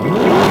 Música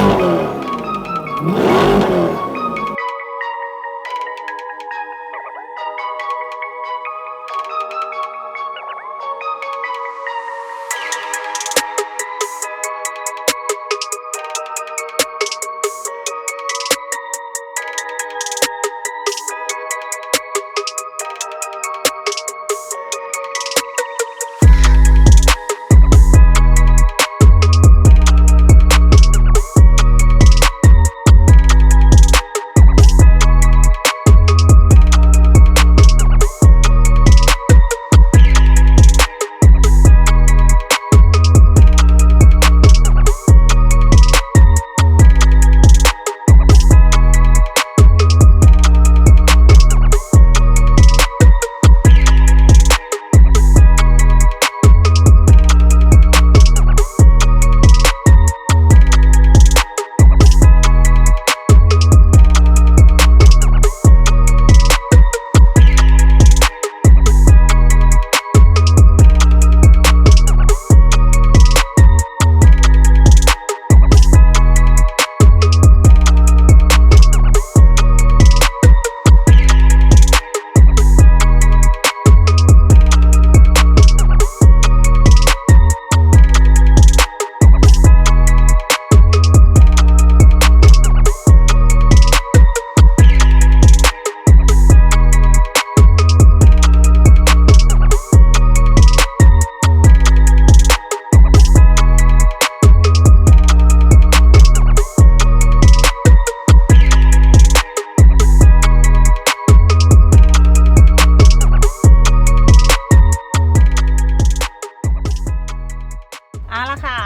เอาละค่ะ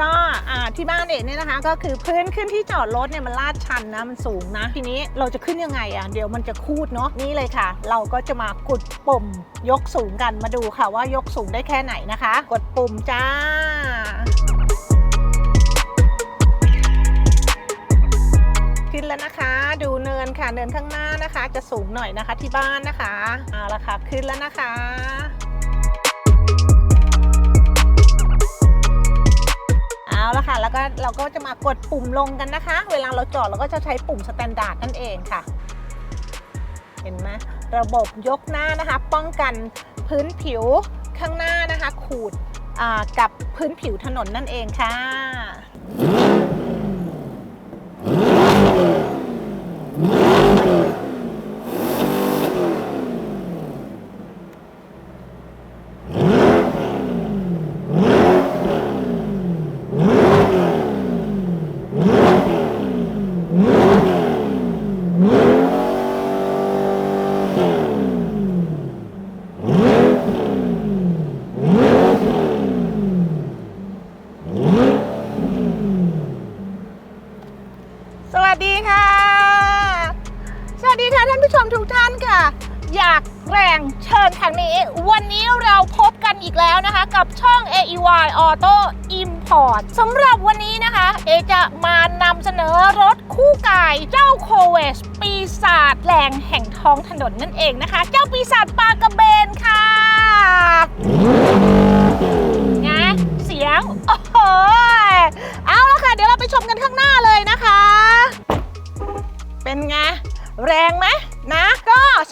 ก็ที่บ้านเอกเนี่ยนะคะ ก็คือพื้นขึ้นที่จอดรถเนี่ยมันลาดชันนะมันสูงนะ ทีนี้เราจะขึ้นยังไงอะเดี๋ยวมันจะคูดเนาะนี่เลยค่ะ เราก็จะมากดปุ่มยกสูงกันมาดูค่ะว่ายกสูงได้แค่ไหนนะคะ กดปุ่มจ้าขึ้นแล้วนะคะ ดูเนินค่ะเนินข้างหน้านะคะ จะสูงหน่อยนะคะที่บ้านนะคะเอาละค่ะขึ้นแล้วนะคะ เอาละค่ะ แล้วก็เราก็จะมากดปุ่มลงกันนะคะ เวลาเราจอดเราก็จะใช้ปุ่มสแตนดาร์ดนั่นเองค่ะ เห็นไหมระบบยกหน้านะคะ ป้องกันพื้นผิวข้างหน้านะคะ ขูดกับพื้นผิวถนนนั่นเองค่ะ ดีค่ะ สวัสดีค่ะท่านผู้ชมทุกท่านค่ะ อยากแรงเชิญทางนี้ วันนี้เราพบกันอีกแล้วนะคะ กับช่อง AEY Auto Import สำหรับวันนี้นะคะ เอจะมานำเสนอรถคู่กายเจ้าโคเวสปีศาจแรงแห่งท้องถนนนั่นเองนะคะ เจ้าปีศาจปลากระเบนค่ะไงเสียง โอ้โห แรงไหม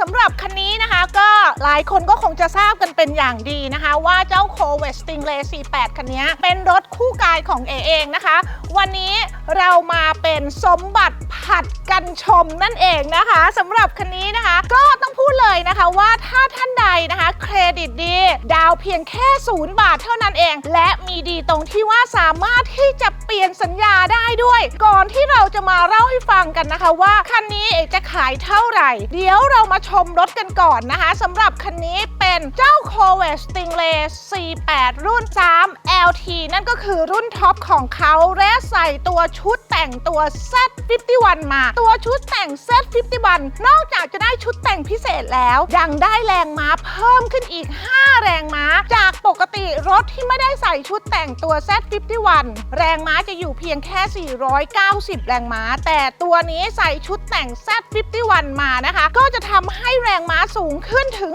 ำหรับคันนี้นะคะก็หลายคนก็คงจะทราบกันเป็นอย่างดีนะคะ ว่าเจ้า c o v e t Stingray 48 คันนี้เป็นรถคู่กายของเอเองนะคะ วันนี้เรามาเป็นสมบัติผัดกันชมนั่นเองนะคะสำหรับคันนี้นะคะ ก็ต้องพูดเลยนะคะว่าถ้าท่านใดนะคะเครดิตดี ดาวเพียงแค่ศูนย์บาทเท่านั้นเอง และมีดีตรงที่ว่าสามารถที่จะเปลี่ยนสัญญาได้ด้วย ก่อนที่เราจะมาเล่าให้ฟังกันนะคะว่าคันนี้เอกจะขายเท่าไหร่ เดี๋ยวเรามาชมรถกันก่อนนะคะสำหรับคันนี้เป็นเจ้า c o v e t Stingray C8 รุ่น 3 LT นั่นก็คือรุ่นท็อปของเขาและใส่ตัวชุดแต่งตัว Z51 มา ตัวชุดแต่ง Z51 นอกจากจะได้ชุดแต่งพิเศษแล้ว ยังได้แรงม้าเพิ่มขึ้นอีก 5 แรงม้า จากปกติรถที่ไม่ได้ใส่ชุดแต่งตัว Z51 แรงม้าจะอยู่เพียงแค่ 490 แรงม้า แต่ตัวนี้ใส่ชุดแต่ง Z51 มานะคะ ก็จะทำให้ให้แรงม้าสูงขึ้นถึง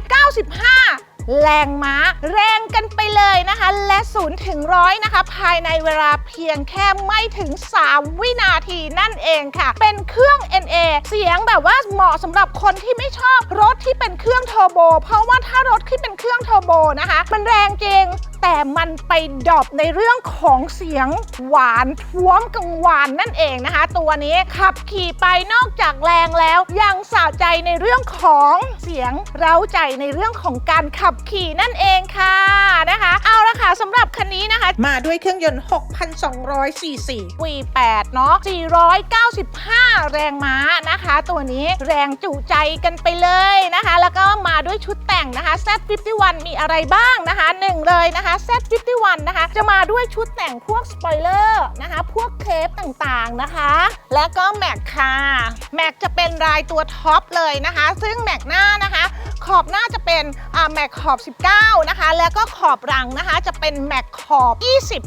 495 แรงม้า แรงกันไปเลยนะคะ และ0ถึงร้อยนะคะ ภายในเวลาเพียงแค่ไม่ถึง 3 วินาทีนั่นเองค่ะ เป็นเครื่อง NA เสียงแบบว่าเหมาะสำหรับคนที่ไม่ชอบรถที่เป็นเครื่องเทอร์โบ เพราะว่าถ้ารถที่เป็นเครื่องเทอร์โบนะคะ มันแรงจริงแต่มันไปดรอปในเรื่องของเสียงหวานท้วมกังวานนั่นเองนะคะ ตัวนี้ขับขี่ไปนอกจากแรงแล้ว ยังสะใจในเรื่องของเสียงเร้าใจในเรื่องของการขับขี่นั่นเองค่ะนะคะ เอาละค่ะสำหรับคันนี้นะคะ มาด้วยเครื่องยนต์ 6,200 cc V8 เนาะ495 แรงม้านะคะ ตัวนี้แรงจุใจกันไปเลยนะคะ แล้วก็มาด้วยชุดแต่งนะคะ Z51 มีอะไรบ้างนะคะหนึ่งเลยนะคะ Z51 นะคะ จะมาด้วยชุดแต่งพวกสปอยเลอร์นะคะ พวกเคปต่างๆนะคะ แล้วก็แม็กค่ะแม็กจะเป็นรายตัวท็อปเลยนะคะ ซึ่งแม็กหน้านะคะ ขอบหน้าจะเป็นแม็กขอบ 19 นะคะ แล้วก็ขอบหลังนะคะ จะเป็นแม็กขอบ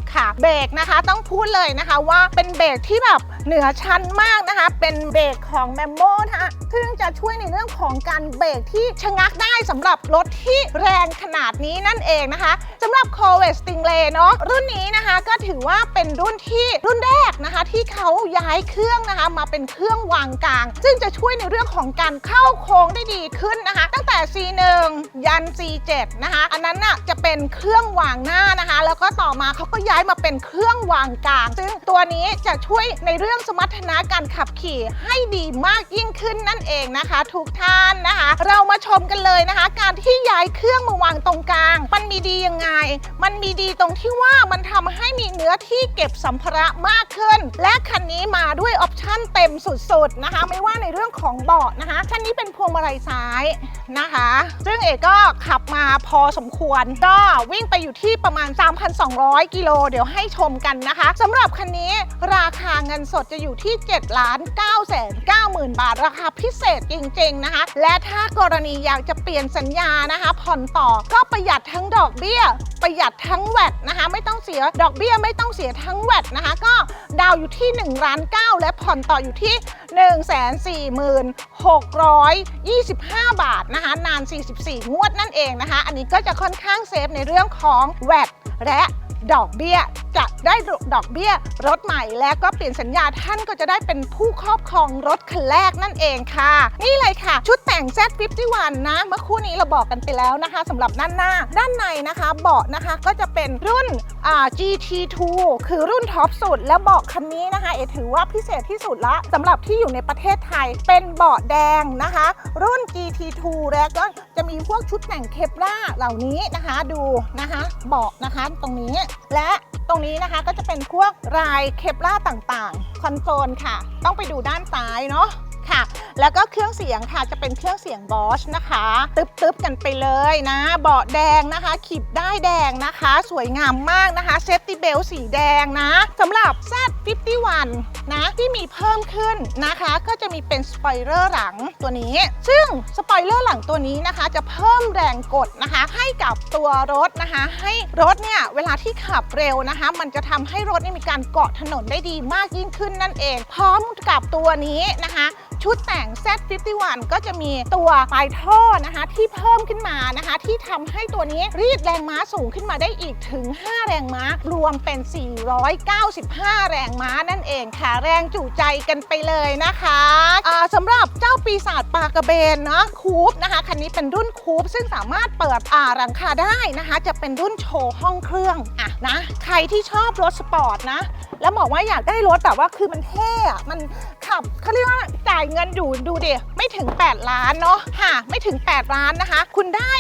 20 ค่ะ เบรกนะคะ ต้องพูดเลยนะคะว่าเป็นเบรกที่แบบเหนือชั้นมากนะคะ เป็นเบรกของแมมโมนะคะซึ่งจะช่วยในเรื่องของการเบรกที่ชะงักได้สำหรับรถที่แรงขนาดนี้นั่นเองนะคะสำหรับ c o r v e t Stingray เนาะรุ่นนี้นะคะก็ถือว่าเป็นรุ่นที่รุ่นแรกนะคะ ที่เขาย้ายเครื่องนะคะ มาเป็นเครื่องวางกลาง ซึ่งจะช่วยในเรื่องของการเข้าโค้งได้ดีขึ้นนะคะ ตั้งแต่ C1 ยัน7นะคะอันนั้นน่ะจะเป็นเครื่องวางหน้านะคะ แล้วก็ต่อมาเขาก็ย้ายมาเป็นเครื่องวางกลาง ซึ่งตัวนี้จะช่วยในเรื่องสมรรถนะการขับขี่ให้ดีมากยิ่ง ขึ้นนั่นเองนะคะ ทุกท่านนะคะ เรามาชมกันเลยนะคะ การที่ย้ายเครื่องมาวางตรงกลาง มันมีดียังไง มันมีดีตรงที่ว่ามันทำให้มีเนื้อที่เก็บสัมภาระมากขึ้น และคันนี้มาด้วยออปชั่นเต็มสุดๆนะคะ ไม่ว่าในเรื่องของเบาะนะคะคันนี้เป็นพวงมาลัยซ้ายนะคะ ซึ่งเอกก็ขับมาพอสมควร ก็วิ่งไปอยู่ที่ประมาณ 3,200 กิโลเดี๋ยวให้ชมกันนะคะสำหรับคันนี้ราคาเงินสดจะอยู่ที่7ล้าน9แสน9หมื่นบาทราคาพิเศษจริงๆนะคะ และถ้ากรณีอยากจะเปลี่ยนสัญญานะคะ ผ่อนต่อก็ประหยัดทั้งดอกเบี้ย ประหยัดทั้งแวดนะคะ ไม่ต้องเสียดอกเบี้ยไม่ต้องเสียทั้งแวดนะคะ ก็ดาวอยู่ที่1ล้าน9และผ่อนต่ออยู่ที่ 14625 บาทนะคะ นาน 44 งวดนั่นเองนะคะ อันนี้ก็จะค่อนข้างเซฟในเรื่องของแวดและ ดอกเบี้ย จะได้ดอกเบี้ยรถใหม่ และก็เปลี่ยนสัญญาท่านก็จะได้เป็นผู้ครอบครองรถคันแรกนั่นเองค่ะ นี่เลยค่ะ ชุดแต่ง Z51 นะ เมื่อคู่นี้เราบอกกันไปแล้วนะคะสำหรับด้านหน้า ด้านในนะคะเบาะนะคะก็จะเป็นรุ่น GT2 คือรุ่นท็อปสุด และเบาะคันนี้นะคะ เอถือว่าพิเศษที่สุดละสำหรับที่อยู่ในประเทศไทยเป็นเบาะแดงนะคะ รุ่น GT2 แล้วก็จะมีพวกชุดแต่งเคปล่าเหล่านี้นะคะดูนะคะเบาะนะคะตรงนี้และตรงนี้นะคะก็จะเป็นพวกลายเคปล่าต่างๆ คอนโซลค่ะ ต้องไปดูด้านซ้ายเนาะ แล้วก็เครื่องเสียงค่ะจะเป็นเครื่องเสียงบอชนะคะ ตึ๊บๆกันไปเลยนะ เบาะแดงนะคะขีบได้แดงนะคะ สวยงามมากนะคะเซฟตี้เบลสีแดงนะสำหรับ Z51 นะที่มีเพิ่มขึ้นนะคะ ก็จะมีเป็นสปอยเลอร์หลังตัวนี้ ซึ่งสปอยเลอร์หลังตัวนี้นะคะ จะเพิ่มแรงกดนะคะ ให้กับตัวรถนะคะ ให้รถเนี่ยเวลาที่ขับเร็วนะคะ มันจะทำให้รถนี่มีการเกาะถนนได้ดีมากยิ่งขึ้นนั่นเอง พร้อมกับตัวนี้นะคะ ชุดแต่ง Z51 ก็จะมีตัวปลายท่อนะคะที่เพิ่มขึ้นมานะคะ ที่ทำให้ตัวนี้รีดแรงม้าสูงขึ้นมาได้อีกถึง 5 แรงม้ารวมเป็น 495 แรงม้านั่นเองค่ะแรงจูใจกันไปเลยนะคะอ่าสำหรับเจ้าปีศาจปลากระเบนเนาะคูปนะคะคันนี้เป็นรุ่นคูปซึ่งสามารถเปิดอ่าหลังคาได้นะคะ จะเป็นรุ่นโชว์ห้องเครื่องอะนะใครที่ชอบรถสปอร์ตนะแล้วบอกว่าอยากได้รถแบบว่าคือมันเท่มันขับเขาเรียกว่าจ่ายเงินอยู่ดูดิไม่ถึง 8 ล้านเนาะค่ะไม่ถึง 8 ล้านนะคะ คุณได้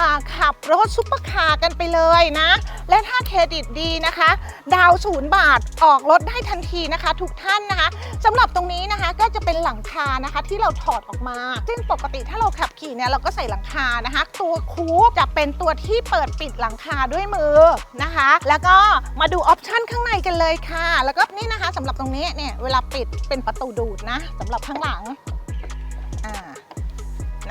อ่าขับรถซุปเปอร์คาร์กันไปเลยนะ และถ้าเครดิตดีนะคะ ดาวศูนย์บาทออกรถได้ทันทีนะคะ ทุกท่านนะคะสำหรับตรงนี้นะคะก็จะเป็นหลังคานะคะที่เราถอดออกมา ซึ่งปกติถ้าเราขับขี่เนี่ยเราก็ใส่หลังคานะคะ ตัวคูปจะเป็นตัวที่เปิดปิดหลังคาด้วยมือนะคะ แล้วก็มาดูออปชันข้างในกันเลยค่ะ แล้วก็นี่นะคะสำหรับตรงนี้เนี่ยเวลาปิดเป็นประตูดูดนะสำหรับข้างหลังอ่า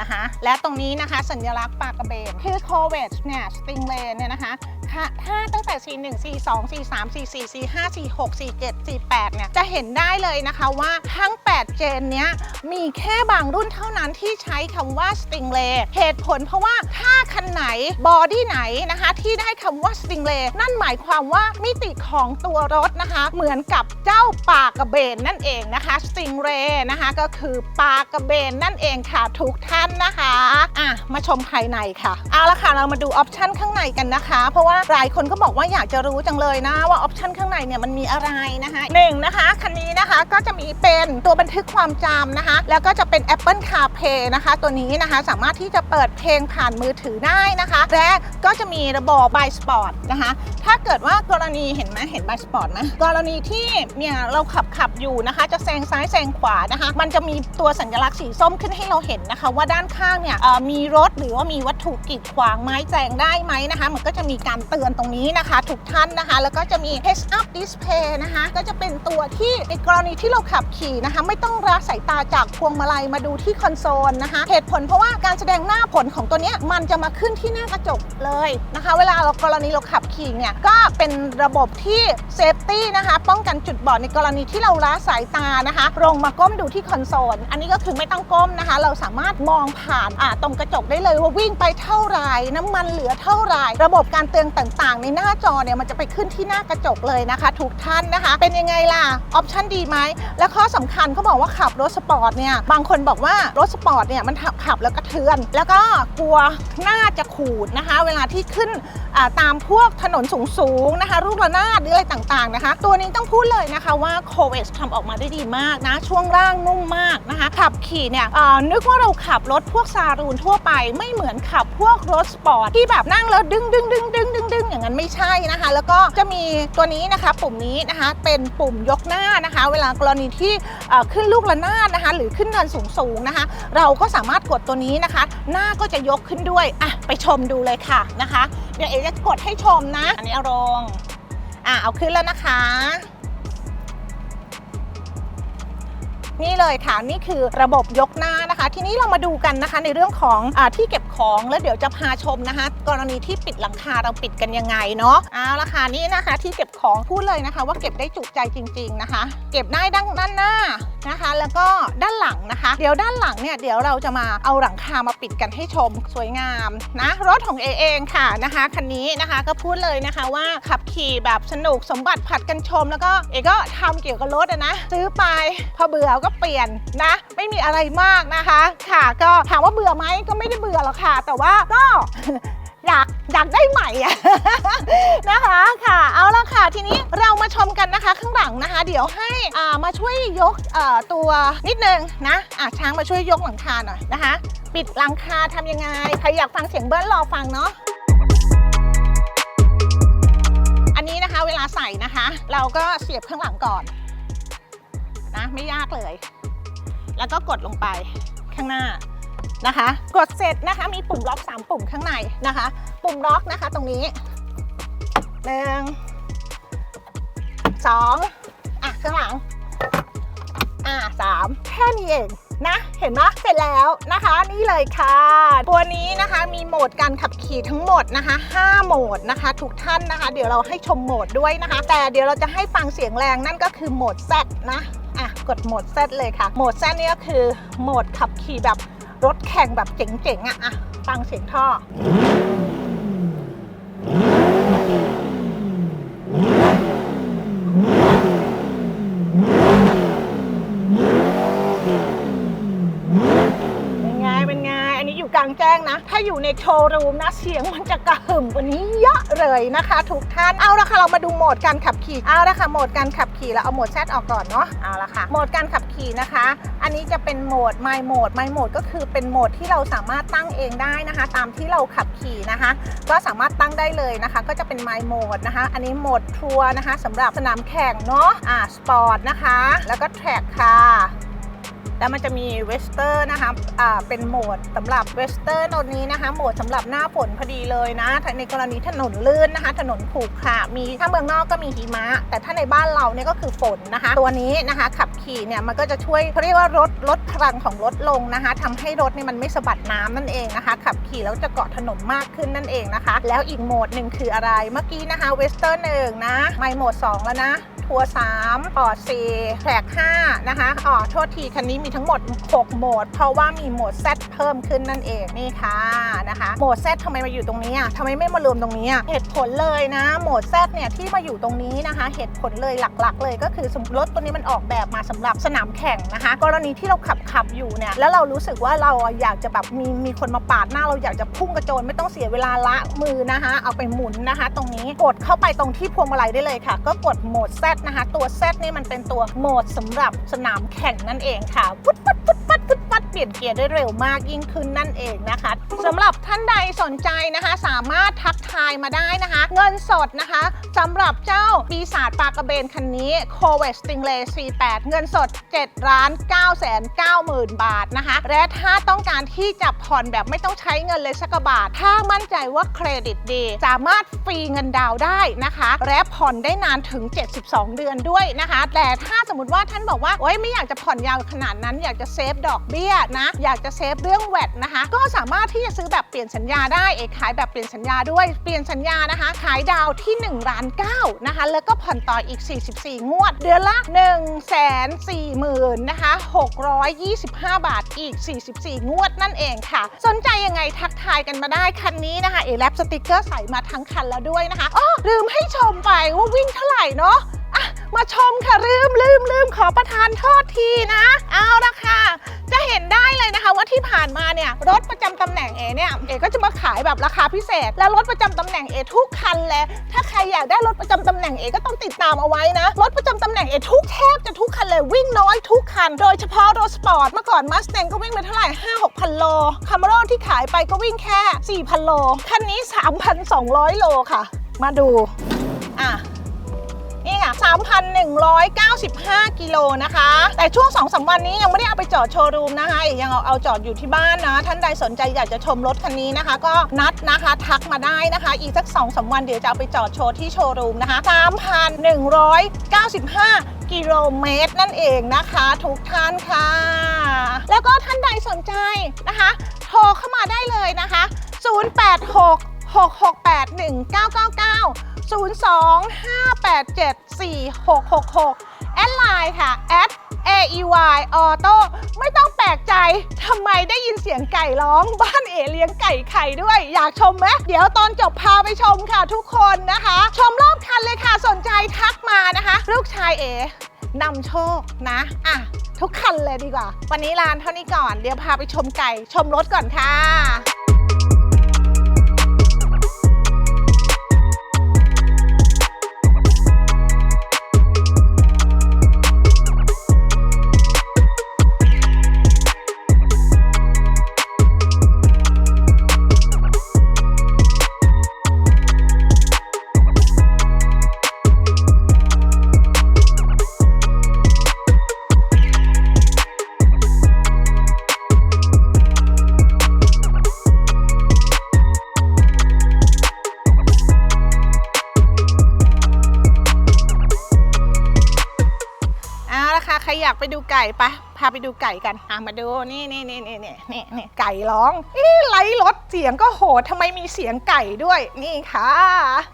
นะคะ และตรงนี้นะคะสัญลักษณ์ปากกระเบนคือโคเวชเนี่ยสติงเลเนี่ยนะคะค่ะถ้าตั้งแต่ C1 C2 C3 C4 C5 C6 C7 C8 เนี่ยจะเห็นได้เลยนะคะว่าทั้ง 8 เจนเนี้ยมีแค่บางรุ่นเท่านั้นที่ใช้คำว่า Stingray เหตุผลเพราะว่าถ้าคันไหนบอดี้ไหนนะคะที่ได้คำว่า Stingray นั่นหมายความว่ามิติของตัวรถนะคะ เหมือนกับเจ้าปากกระเบนนั่นเองนะคะ Stingray นะคะก็คือปลากระเบนนั่นเองค่ะทุกท่านนะคะอะมาชมภายในค่ะ เอาละค่ะเรามาดูออปชันข้างในกันนะคะ เพราะว่าหลายคนก็บอกว่าอยากจะรู้จังเลยนะว่าออปชันข้างในเนี่ยมันมีอะไรนะคะหนึ่งนะคะคันนี้นะคะก็จะมีเป็นตัวบันทึกความจำนะคะ แล้วก็จะเป็น Apple CarPlay นะคะ ตัวนี้นะคะสามารถที่จะเปิดเพลงผ่านมือถือได้นะคะ และก็จะมีระบบ by Sport นะคะ ถ้าเกิดว่ากรณีเห็นไหมเห็น by Sport ไหมกรณีที่เนี่ยเราขับขับอยู่นะคะ จะแซงซ้ายแซงขวานะคะ มันจะมีตัวสัญลักษณ์สีส้มขึ้นให้เราเห็นนะคะว่าด้านข้างเนี่ยมีรถหรือว่ามีวัตถุกีดขวางไม้แจงได้ไหมนะคะ มันก็จะมีการเตือนตรงนี้นะคะ ทุกท่านนะคะ แล้วก็จะมี heads up display นะคะ ก็จะเป็นตัวที่ในกรณีที่เราขับขี่นะคะ ไม่ต้องละสายตาจากพวงมาลัยมาดูที่คอนโซลนะคะ เหตุผลเพราะว่าการแสดงหน้าผลของตัวนี้มันจะมาขึ้นที่หน้ากระจกเลยนะคะ เวลาเรากรณีเราขับขี่เนี่ยก็เป็นระบบที่เซฟตี้นะคะ ป้องกันจุดบอดในกรณีที่เราละสายตานะคะลงมาก้มดูที่คอนโซล อันนี้ก็คือไม่ต้องก้มนะคะ เราสามารถมองผ่านอ่าตรงกระจกได้เลยว่าวิ่งไปเท่าไหร่น้ำมันเหลือเท่าไหร่ ระบบการเตือนต่างๆ ในหน้าจอเนี่ยมันจะไปขึ้นที่หน้ากระจกเลยนะคะ ทุกท่านนะคะ เป็นยังไงล่ะออปชันดีไหมและข้อสำคัญเขาบอกว่าขับรถสปอร์ตเนี่ยบางคนบอกว่ารถสปอร์ตเนี่ยมันขับแล้วกระเทือน แล้วก็กลัวหน้าจะขูดนะคะ เวลาที่ขึ้นตามพวกถนนสูงๆนะคะรูประนาดหรืออะไรต่างๆนะคะ ตัวนี้ต้องพูดเลยนะคะว่าโคเวสทำออกมาได้ดีมากนะ ช่วงล่างนุ่มมากนะคะ ขับขี่เนี่ยนึกว่าเราขับรถถพวกซารูนทั่วไปไม่เหมือนขับพวกรถสปอร์ตที่แบบนั่งแล้วดึงดึงดึงดึงดึงดึงอย่างนั้นไม่ใช่นะคะ แล้วก็จะมีตัวนี้นะคะปุ่มนี้นะคะเป็นปุ่มยกหน้านะคะ เวลากรณีที่ขึ้นลูกระนาดนะคะ หรือขึ้นเนินสูงๆนะคะ เราก็สามารถกดตัวนี้นะคะ หน้าก็จะยกขึ้นด้วยอะไปชมดูเลยค่ะนะคะ เดี๋ยวเอจะกดให้ชมนะ อันนี้เอาลงอะเอาขึ้นแล้วนะคะ นี่เลยค่ะนี่คือระบบยกหน้านะคะ ทีนี้เรามาดูกันนะคะในเรื่องของอที่เก็บของแล้วเดี๋ยวจะพาชมนะคะ กรณีที่ปิดหลังคาเราปิดกันยังไงเนาะเอาละค่ะนี่นะคะ ที่เก็บของพูดเลยนะคะ ว่าเก็บได้จุใจจริง ๆนะคะ เก็บได้ด้านด้านหน้านะคะ แล้วก็ด้านหลังนะคะ เดี๋ยวด้านหลังเนี่ยเดี๋ยวเราจะมาเอาหลังคามาปิดกันให้ชมสวยงามนะรถของเอเองค่ะนะคะคันนี้นะคะก็พูดเลยนะคะว่าขับขี่แบบสนุกสมบัติผัดกันชม แล้วก็เอก็ทำเกี่ยวกับรถนะ ซื้อไปพอเบื่อก็เปลี่ยนนะ ไม่มีอะไรมากนะคะ ค่ะก็ถามว่าเบื่อไหมก็ไม่ได้เบื่อหรอกค่ะ แต่ว่าก็อยากอยากได้ใหม่อะนะคะค่ะ เอาละค่ะทีนี้เรามาชมกันนะคะข้างหลังนะคะ เดี๋ยวให้อ่ามาช่วยยกเอ่อตัวนิดนึงนะอะช้างมาช่วยยกหลังคาหน่อยนะคะ ปิดหลังคาทำยังไงใครอยากฟังเสียงเบิ้ลรอฟังเนาะอันนี้นะคะเวลาใส่นะคะ เราก็เสียบข้างหลังก่อน นะ ไม่ยากเลย แล้วก็กดลงไปข้างหน้านะคะ กดเสร็จนะคะ มีปุ่มล็อก 3 ปุ่มข้างในนะคะ ปุ่มล็อกนะคะ ตรงนี้หนึ่งสองอะข้างหลัง อะสามแค่นี้เองนะเห็นไหมเสร็จแล้วนะคะ นี่เลยค่ะ ตัวนี้นะคะมีโหมดการขับขี่ทั้งหมดนะคะ 5 โหมดนะคะ ทุกท่านนะคะ เดี๋ยวเราให้ชมโหมดด้วยนะคะ แต่เดี๋ยวเราจะให้ฟังเสียงแรงนั่นก็คือโหมด Z นะ อะกดโหมดเซตเลยค่ะ โหมดเซตนี่ก็คือโหมดขับขี่แบบรถแข่งแบบเจ๋งๆอะอะฟังเสียงท่อเป็นไง เป็นไง อันนี้อยู่กลางแจ้งนะ ถ้าอยู่ในโชว์รูมนะ เสียงมันจะกระหึ่มกว่านี้เยอะเลยนะคะ ทุกท่าน เอาละค่ะเรามาดูโหมดการขับขี่ เอาละค่ะโหมดการขับขี่แล้วเอาโหมดแซดออกก่อนเนาะ เอาละค่ะ โหมดการขับขี่นะคะ อันนี้จะเป็นโหมด My Mode My Mode ก็คือเป็นโหมดที่เราสามารถตั้งเองได้นะคะ ตามที่เราขับขี่นะคะ ก็สามารถตั้งได้เลยนะคะ ก็จะเป็น My Mode นะคะ อันนี้โหมดทัวร์นะคะสำหรับสนามแข่งเนาะ อ่า สปอร์ตนะคะ แล้วก็แทร็กค่ะ แล้วมันจะมีเวสเตอร์นะคะอ่าเป็นโหมดสำหรับเวสเตอร์ตัวนี้นะคะ โหมดสำหรับหน้าฝนพอดีเลยนะ ในกรณีถนนลื่นนะคะ ถนนขรุขระมีถ้าเมืองนอกก็มีหิมะ แต่ถ้าในบ้านเราเนี่ยก็คือฝนนะคะ ตัวนี้นะคะขับขี่เนี่ยมันก็จะช่วยเขาเรียกว่าลดลดพลังของรถลงนะคะทำให้รถเนี่ยมันไม่สะบัดน้ำนั่นเองนะคะ ขับขี่แล้วจะเกาะถนนมากขึ้นนั่นเองนะคะ แล้วอีกโหมดหนึ่งคืออะไร เมื่อกี้นะคะเวสเตอร์หนึ่งนะไมโหมด 2 แล้วนะ ทัวร์3ปอด4แทร็ก5นะคะอ๋อโทษทีคันนี้มีทั้งหมด 6 โหมด เพราะว่ามีโหมด Z เพิ่มขึ้นนั่นเองนี่ค่ะนะคะโหมด Z ทำไมมาอยู่ตรงนี้อะทำไมไม่มารวมตรงนี้อะเหตุผลเลยนะโหมด Z เนี่ยที่มาอยู่ตรงนี้นะคะ เหตุผลเลยหลักๆ เลยก็คือรถตัวนี้มันออกแบบมาสำหรับสนามแข่งนะคะ กรณีที่เราขับขับอยู่เนี่ยแล้วเรารู้สึกว่าเราอยากจะแบบมีมีคนมาปาดหน้าเราอยากจะพุ่งกระโจนไม่ต้องเสียเวลาละมือนะคะ เอาไปหมุนนะคะ ตรงนี้กดเข้าไปตรงที่พวงมาลัยได้เลยค่ะ ก็กดโหมด Z นะคะ ตัว Z นี่มันเป็นตัวโหมดสำหรับสนามแข่งนั่นเองค่ะฟุดฟัดฟุดฟัดฟุดฟัดเปลี่ยนเกียร์ได้เร็วมากยิ่งขึ้นนั่นเองนะคะสำหรับท่านใดสนใจนะคะ สามารถทักทายมาได้นะคะ เงินสดนะคะสำหรับเจ้าปีศาจปลากระเบนคันนี้ c o v e t Stingray C8 เงินสด7ล้าน9แสน9หมื่นบาทนะคะ และถ้าต้องการที่จะผ่อนแบบไม่ต้องใช้เงินเลยสักบาท ถ้ามั่นใจว่าเครดิตดี สามารถฟรีเงินดาวได้นะคะ และผ่อนได้นานถึง 72 เดือนด้วยนะคะ แต่ถ้าสมมติว่าท่านบอกว่าโอ๊ยไม่อยากจะผ่อนยาวขนาดนั้นอยากจะเซฟดอกเบี้ยนะ อยากจะเซฟเรื่องแวดนะคะ ก็สามารถที่จะซื้อแบบเปลี่ยนสัญญาได้เอกขายแบบเปลี่ยนสัญญาด้วยเปลี่ยนสัญญานะคะ ขายดาวที่1ล้าน9นะคะแล้วก็ผ่อนต่ออีก 44 งวด เดือนละ1 4 0 0 0 0นะคะ625 บาทอีก 44 งวดนั่นเองค่ะ สนใจยังไงทักทายกันมาได้คันนี้นะคะเอแลบสติกเกอร์ใส่มาทั้งคันแล้วด้วยนะคะอ๋อลืมให้ชมไปว่าวิ่งเท่าไหร่เนาะ อะมาชมค่ะลืมลืมลืมขอประทานโทษทีนะ เอาละค่ะ จะเห็นได้เลยนะคะว่าที่ผ่านมาเนี่ยรถประจำตำแหน่งเอเนี่ยเอก็จะมาขายแบบราคาพิเศษ และรถประจำตำแหน่งเอทุกคันเลยถ้าใครอยากได้รถประจำตำแหน่งเอก็ต้องติดตามเอาไว้นะรถประจำตำแหน่งเอทุกแทบจะทุกคันเลยวิ่งน้อยทุกคัน โดยเฉพาะรถสปอร์ตเมื่อก่อนมาส t ต n ก็วิ่งไปเท่าไหร่5 6พันโลคาร์โรที่ขายไปก็วิ่งแค่4,000โลคันนี้3,200โลค่ะ มาดู นี่ค่ะ3,195 กิโลนะคะ แต่ช่วง2อสวันนี้ยังไม่ได้เอาไปจอดโชว์รูมนะคะยังเอาเอาจอดอยู่ที่บ้านนะท่านใดสนใจอยากจะชมรถคันนี้นะคะ ก็นัดนะคะทักมาได้นะคะ อีกสัก2อสวันเดี๋ยวจะเอาไปจอดโชว์ที่โชว์รูมนะคะ3,195กิโลเมตรนั่นเองนะคะทุกท่านค่ะ แล้วก็ท่านใดสนใจนะคะ โทรเข้ามาได้เลยนะคะ 086 668 1999 02-587-4666 แอดไลน์ค่ะ at AEY Auto ไม่ต้องแปลกใจทำไมได้ยินเสียงไก่ร้อง บ้านเอเลี้ยงไก่ไข่ด้วย อยากชมไหมเดี๋ยวตอนจบพาไปชมค่ะทุกคนนะคะ ชมรอบคันเลยค่ะสนใจทักมานะคะ ลูกชายเอนำโชคนะ อะ ทุกคันเลยดีกว่า วันนี้ลานเท่านี้ก่อน เดี๋ยวพาไปชมไก่ชมรถก่อนค่ะ ดูไก่กันอะมาดูนี่นี่นี่นี่นี่นี่นี่ไก่ร้องอ๊ะไล่รถเสียงก็โหดทำไมมีเสียงไก่ด้วย นี่ค่ะ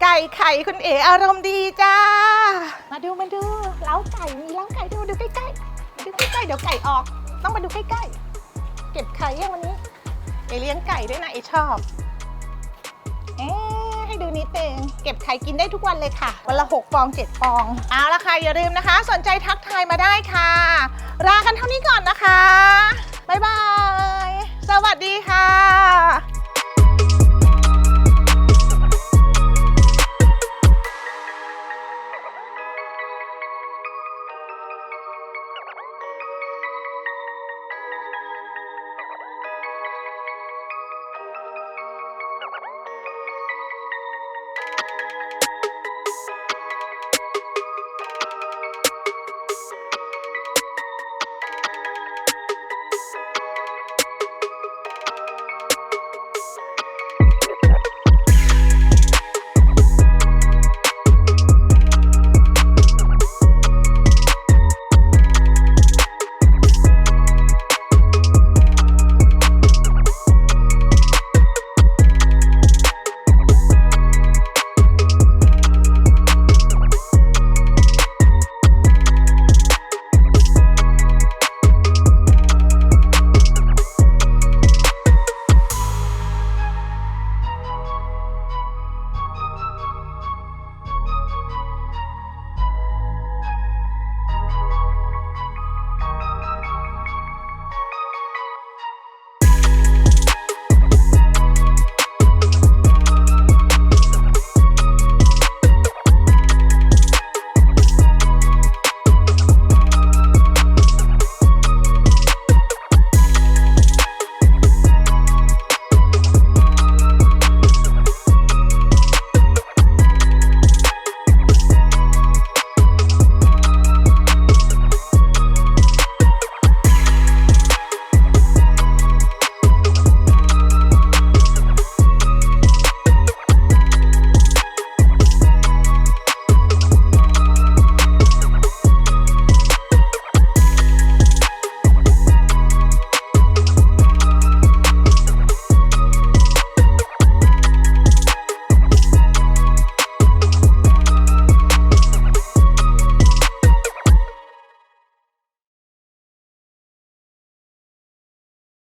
ไก่ไข่คุณเออารมณ์ดีจ้า มาดูมาดูเล้าไก่มีเล้าไก่ด้วยมาดูใกล้ๆดูใกล้ๆเดี๋ยวไก่ออก ต้องมาดูใกล้ๆเก็บไข่ยังวันนี้เอเลี้ยงไก่ด้วยนะเอชอบ เอ๊ะให้ดูนิดนึงเก็บไข่กินได้ทุกวันเลยค่ะ วันละ 6 ฟอง 7 ฟอง เอาละค่ะ อย่าลืมนะคะ สนใจทักทายมาได้ค่ะลากันเท่านี้ก่อนนะคะ บ๊ายบาย สวัสดีค่ะ